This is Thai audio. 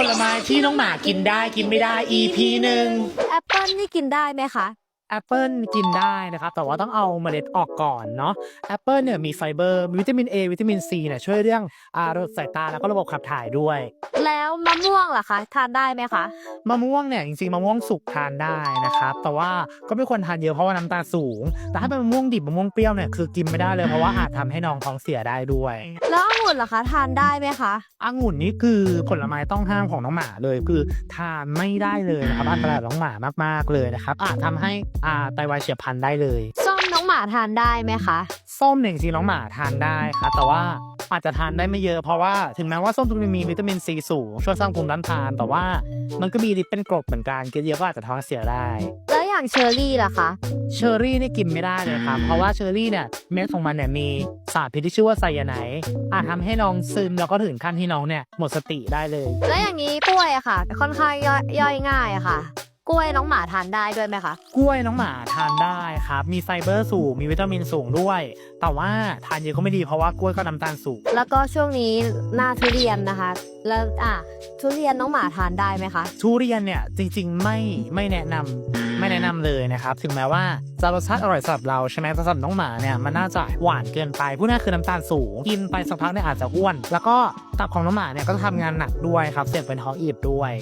ผลไม้ที่น้องหมากินได้กินไม่ได้ EP หนึ่ง แอปเปิลนี่กินได้ไหมคะ แอปเปิลกินได้นะครับ แต่ว่าต้องเอาเมล็ดออกก่อนเนาะแอปเปิลเนี่ยมีไฟเบอร์มีวิตามิน A วิตามิน C เนี่ยช่วยเรื่องอ่าระบบสายตาแล้วก็ระบบขับถ่ายด้วย แล้วมะม่วงล่ะคะทานได้ไหมคะ มะม่วงเนี่ยจริงๆมะม่วงสุกทานได้นะครับ แต่ว่าก็ไม่ควรทานเยอะเพราะว่าน้ำตาลสูง แต่ถ้าเป็นมะม่วงดิบมะม่วงเปรี้ยวเนี่ยคือกินไม่ได้เลยเพราะว่าอาจทำให้น้องท้องเสียได้ด้วย แล้วองุ่นล่ะคะ ทานได้ไหมคะองุ่นนี่คือผลไม้ต้องห้ามของน้องหมาเลย คือทานไม่ได้เลยนะครับอันตรายต่อน้องหมามากๆเลยนะครับอาจทำให้อ่าไตวายเฉียบพลันได้เลยส้มน้องหมาทานได้ไหมคะ ส้มเนี่ยจริงๆน้องหมาทานได้ครับแต่ว่าอาจจะทานได้ไม่เยอะเพราะว่าถึงแม้ว่าส้มจะมีวิตามินซีสูงช่วยสร้างภูมิต้านทาน แต่ว่ามันก็มีฤทธิ์เป็นกรดเหมือนกันกินเยอะก็อาจจะท้องเสียได้ แล้วอย่างเชอร์รี่ล่ะคะ เชอร์รี่นี่กินไม่ได้เลยครับ เพราะว่าเชอร์รี่เนี่ยเม็ดของมันเนี่ยมีสารพิษที่ชื่อว่าไซยาไนด์อาจทำให้น้องซึมแล้วก็ถึงขั้นที่น้องเนี่ยหมดสติได้เลย แล้วอย่างนี้กล้วยอะค่ะ ค่อนข้างย่อยย่อยง่ายอะค่ะ กล้วยน้องหมาทานได้ด้วยไหมคะ กล้วยน้องหมาทานได้ครับ มีไฟเบอร์สูง มีวิตามินสูงด้วย แต่ว่าทานเยอะก็ไม่ดีเพราะว่ากล้วยก็น้ำตาลสูง แล้วก็ช่วงนี้หน้าทุเรียนนะคะ แล้วอะทุเรียนน้องหมาทานได้ไหมคะ ทุเรียนเนี่ยจริงๆไม่ไม่แนะนำไม่แนะนำเลยนะครับ ถึงแม้ว่าจะรสชาติอร่อยสำหรับเราใช่ไหมแต่สำหรับน้องหมาเนี่ยมันน่าจะหวานเกินไปผู้น่าคือน้ำตาลสูง กินไปสักพักเนี่ยอาจจะอ้วน แล้วก็ตับของน้องหมาเนี่ยก็จะทำงานหนักด้วยครับเสี่ยงเป็นท้องอืดด้วย